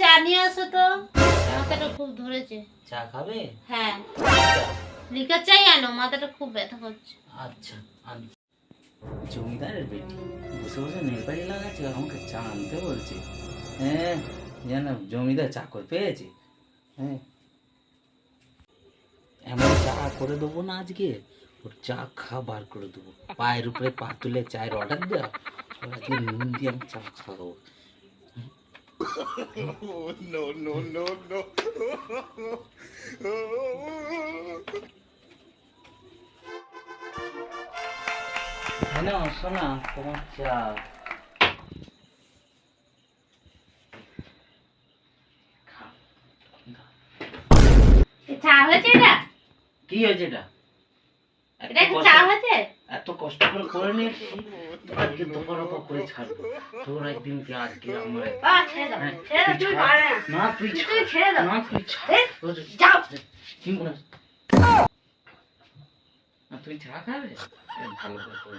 আসো তো। মাথাটা খুব ধরেছে। চা খাবে? হ্যাঁ। লিকার চাই আনো মাথাটা খুব ব্যথা করছে। আচ্ছা জমিদারের বেটি বসে বসে নেপালি লাগাচ্ছে আমাকে চা আনতে বলছে। হ্যাঁ যেন জমিদার চাকর পেয়েছে। হ্যাঁ। এমন চা করে দেবো না আজকে ওর চা খাবার করে দেবো। পায়ের উপরে পা তুলে চায়ের অর্ডার দেওয়া আজকে নুন দিয়ে আমি চা খাব হ্যালো শোনা তোমার চা। চা হয়েছে এটা কি হয়েছে এটা এটা কি কষ্ট- হয়েছে এত কষ্ট করে করে নিয়েছি আজকে করে ছাড়বো। তোর একদিন কি আজকে আমার হ্যাঁ, না। না তুই ছাড়। না তুই ছাড়। না, চা খাবে? ভালো করে?